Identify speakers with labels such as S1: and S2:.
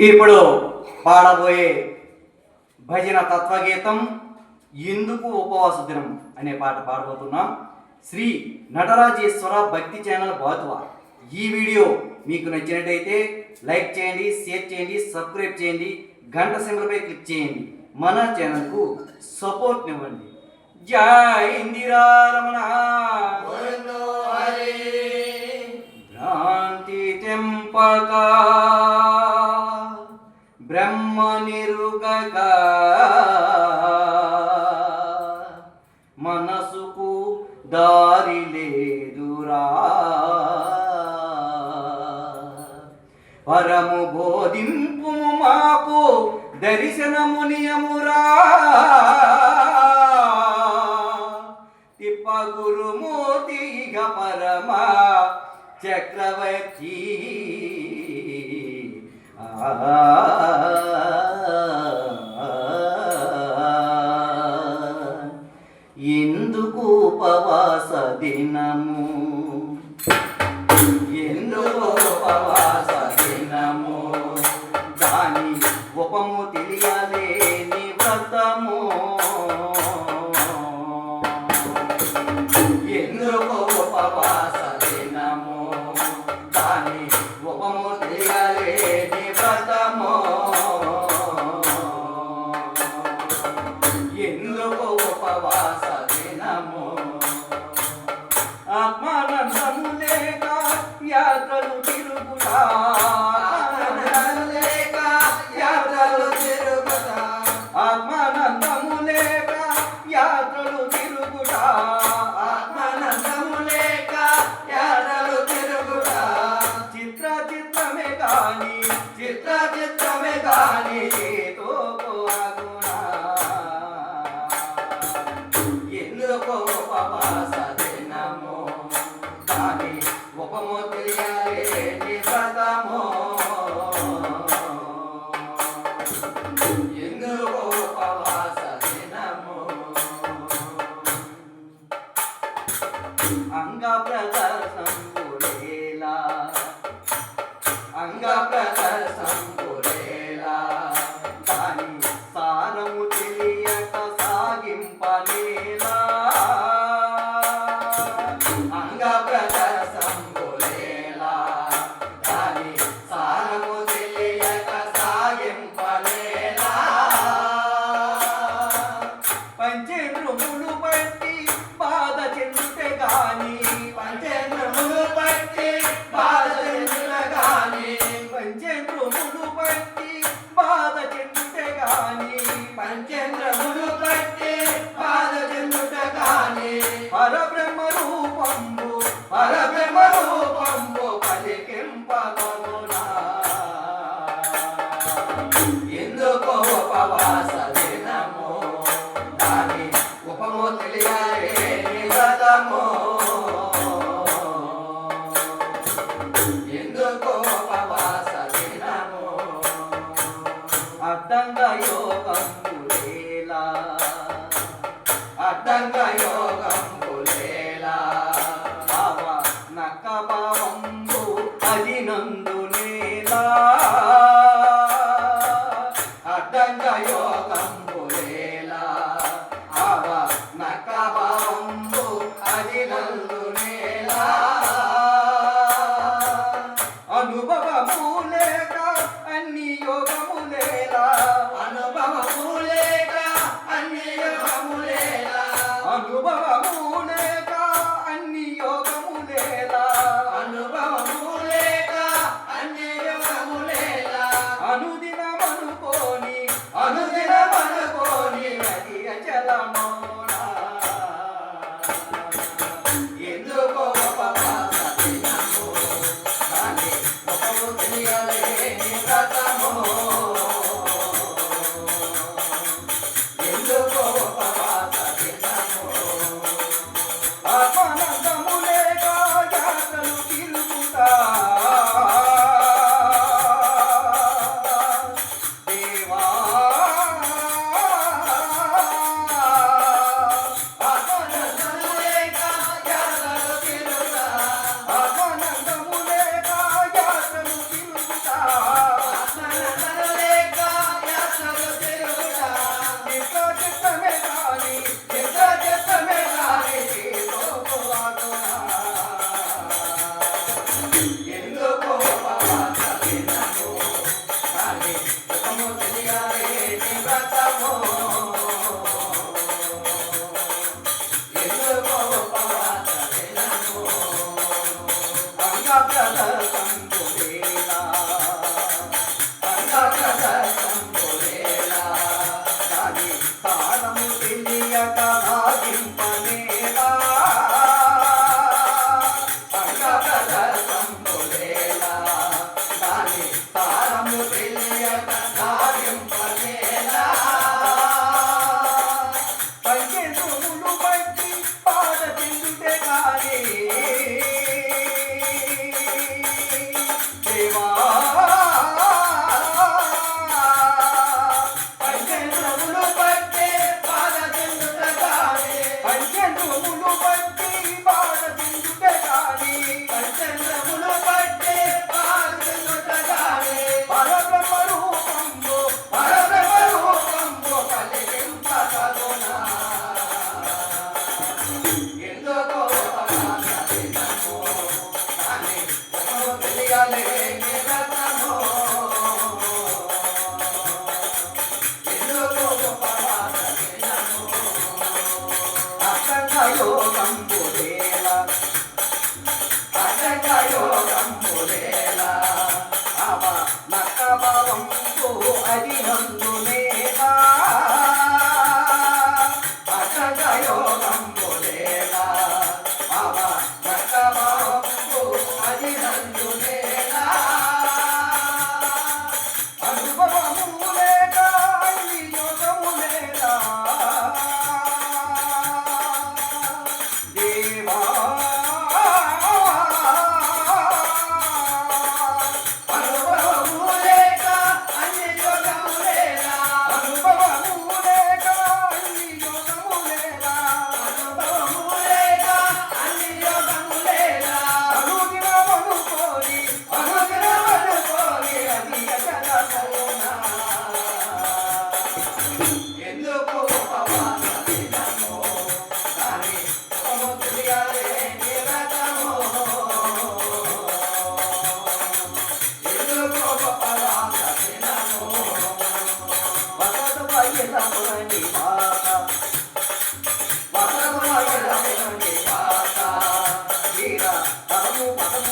S1: ఇప్పుడు పాడబోయే భజన తత్వగీతం ఎందుకు ఉపవాస దినం అనే పాట పాడబోతున్నాం. శ్రీ నటరాజేశ్వర భక్తి ఛానల్ బాతువ ఈ వీడియో మీకు నచ్చినట్టయితే లైక్ చేయండి షేర్ చేయండి సబ్స్క్రైబ్ చేయండి గంట సింబల్పై క్లిక్ చేయండి. మన ఛానల్కు సపోర్ట్ ఇవ్వండి. జై ఇందిరారమణ భ్రాంతి తెంపగా బ్రహ్మ నిరుగ మనసుకు దారి లేదురా. పరము బోధింపు మాకు దర్శనమునియమురా తిప్పగురుమూర్తిగ పరమా చక్రవర్తి. ఆ The dinamu 反正这 అనుభవములేక అన్ని యోగములేలా. అనుభవములే Yeah. জানে పదము పదము